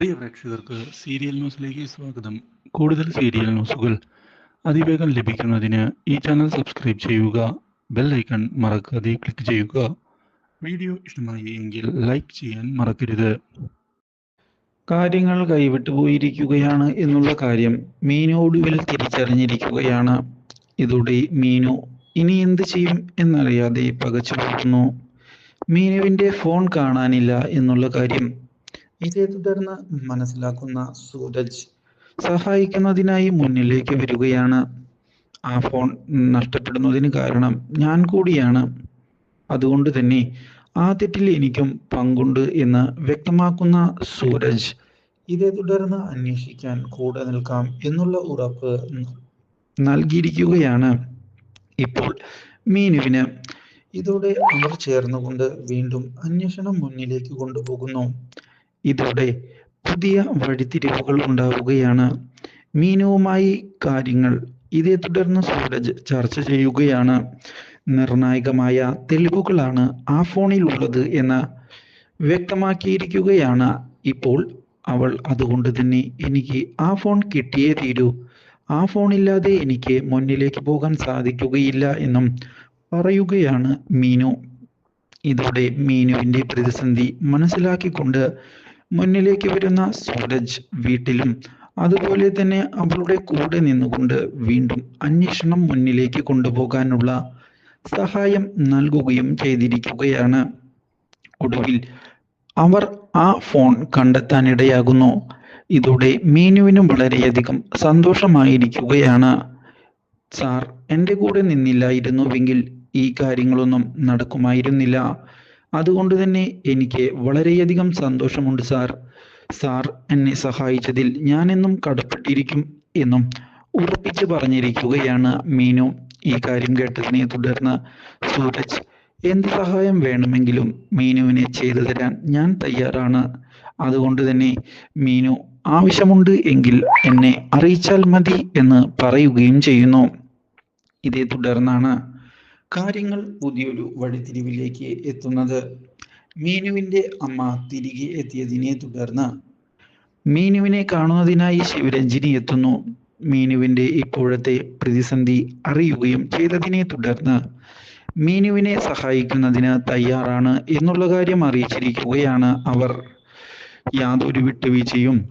പ്രിയ പ്രേക്ഷകർക്ക് സീരിയൽ ന്യൂസിലേക്ക് സ്വാഗതം. കൂടുതൽ സീരിയൽ ന്യൂസുകൾ അതിവേഗം ലഭിക്കുന്നതിന് ഈ ചാനൽ സബ്സ്ക്രൈബ് ചെയ്യുക ബെൽ ഐക്കൺ മറക്കാതെ ക്ലിക്ക് ചെയ്യുക. വീഡിയോ ഇഷ്ടമായി എങ്കിൽ ലൈക്ക് ചെയ്യാൻ മറക്കരുത്. കാര്യങ്ങൾ കൈവിട്ടു പോയിരിക്കുകയാണ് എന്നുള്ള കാര്യം മീനു ഒടുവിൽ തിരിച്ചറിഞ്ഞിരിക്കുകയാണ്. ഇതോടെ മീനു ഇനി എന്ത് ചെയ്യും എന്നറിയാതെ പകച്ചു പോകുന്നു. മീനുവിന്റെ ഫോൺ കാണാനില്ല എന്നുള്ള കാര്യം ഇതേ തുടർന്ന് മനസ്സിലാക്കുന്ന സൂരജ് സഹായിക്കുന്നതിനായി മുന്നിലേക്ക് വരികയാണ്. ആ ഫോൺ നഷ്ടപ്പെടുന്നതിന് കാരണം ഞാൻ കൂടിയാണ്. അതുകൊണ്ട് തന്നെ ആ തെറ്റിൽ എനിക്കും പങ്കുണ്ട് എന്ന് വ്യക്തമാക്കുന്ന സൂരജ് ഇതേ തുടർന്ന് അന്വേഷിക്കാൻ കൂടെ നിൽക്കാം എന്നുള്ള ഉറപ്പ് നൽകിയിരിക്കുകയാണ്. ഇപ്പോൾ മീനുവിന് ഇതോടെ അവർ ചേർന്നുകൊണ്ട് വീണ്ടും അന്വേഷണം മുന്നിലേക്ക് കൊണ്ടുപോകുന്നു. ഇതോടെ പുതിയ വഴിത്തിരിവുകൾ ഉണ്ടാവുകയാണ്. മീനുവുമായി കാര്യങ്ങൾ. ഇതേ തുടർന്ന് സൂരജ് ചർച്ച ചെയ്യുകയാണ്. നിർണായകമായ തെളിവുകളാണ് ആ ഫോണിൽ ഉള്ളത് എന്ന് വ്യക്തമാക്കിയിരിക്കുകയാണ്. ഇപ്പോൾ അവൾ അതുകൊണ്ട് തന്നെ എനിക്ക് ആ ഫോൺ കിട്ടിയേ തീരൂ. ആ ഫോണില്ലാതെ എനിക്ക് മുന്നിലേക്ക് പോകാൻ സാധിക്കുകയില്ല എന്നും പറയുകയാണ് മീനു. ഇതോടെ മീനുവിന്റെ പ്രതിസന്ധി മനസ്സിലാക്കിക്കൊണ്ട് മുന്നിലേക്ക് വരുന്ന സൂരജ് വീട്ടിലും. അതുപോലെ തന്നെ അവളുടെ കൂടെ നിന്നുകൊണ്ട് വീണ്ടും അന്വേഷണം മുന്നിലേക്ക് കൊണ്ടുപോകാനുള്ള സഹായം നൽകുകയും ചെയ്തിരിക്കുകയാണ്. ഒടുവിൽ അവർ ആ ഫോൺ കണ്ടെത്താനിടയാകുന്നു. ഇതോടെ മീനുവിനും വളരെയധികം സന്തോഷമായിരിക്കുകയാണ്. സാർ എന്റെ കൂടെ നിന്നില്ലായിരുന്നുവെങ്കിൽ ഈ കാര്യങ്ങളൊന്നും നടക്കുമായിരുന്നില്ല. അതുകൊണ്ട് തന്നെ എനിക്ക് വളരെയധികം സന്തോഷമുണ്ട് സാർ. സാർ എന്നെ സഹായിച്ചതിൽ ഞാൻ എന്നും കടപ്പെട്ടിരിക്കും എന്നും ഉറപ്പിച്ചു പറഞ്ഞിരിക്കുകയാണ് മീനു. ഈ കാര്യം കേട്ടതിനെ തുടർന്ന് സൂരജ് എന്ത് സഹായം വേണമെങ്കിലും മീനുവിനെ ചെയ്തു തരാൻ ഞാൻ തയ്യാറാണ്. അതുകൊണ്ട് തന്നെ മീനു ആവശ്യമുണ്ട് എങ്കിൽ എന്നെ അറിയിച്ചാൽ മതി എന്ന് പറയുകയും ചെയ്യുന്നു. ഇതേ തുടർന്നാണ് കാര്യങ്ങൾ പുതിയൊരു വഴിതിരിവിലേക്ക് എത്തുന്നത് മീനുവിന്റെ അമ്മ തിരികെ എത്തിയതിനെ തുടർന്ന് മീനുവിനെ കാണുന്നതിനായി ശിവരഞ്ജിനി എത്തുന്നു. മീനുവിന്റെ ഇപ്പോഴത്തെ പ്രതിസന്ധി അറിയുകയും ചെയ്തതിനെ തുടർന്ന് മീനുവിനെ സഹായിക്കുന്നതിന് തയ്യാറാണ് എന്നുള്ള കാര്യം അറിയിച്ചിരിക്കുകയാണ് അവർ. യാതൊരു വിട്ടുവീഴ്ചയും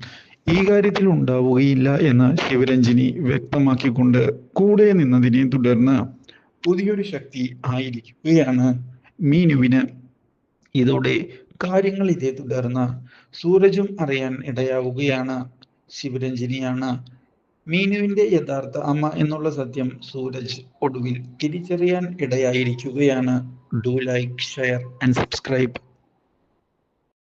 ഈ കാര്യത്തിൽ ഉണ്ടാവുകയില്ല എന്ന് ശിവരഞ്ജിനി വ്യക്തമാക്കിക്കൊണ്ട് കൂടെ നിന്നതിനെ തുടർന്ന് പുതിയൊരു ശക്തി ആയിരിക്കുകയാണ് മീനുവിന്. ഇതോടെ കാര്യങ്ങൾ ഇതേ തുടർന്ന് സൂരജും അറിയാൻ ഇടയാവുകയാണ്. ശിവരഞ്ജിനിയാണ് മീനുവിന്റെ യഥാർത്ഥ അമ്മ എന്നുള്ള സത്യം സൂരജ് ഒടുവിൽ തിരിച്ചറിയാൻ ഇടയായിരിക്കുകയാണ്. Do like share and subscribe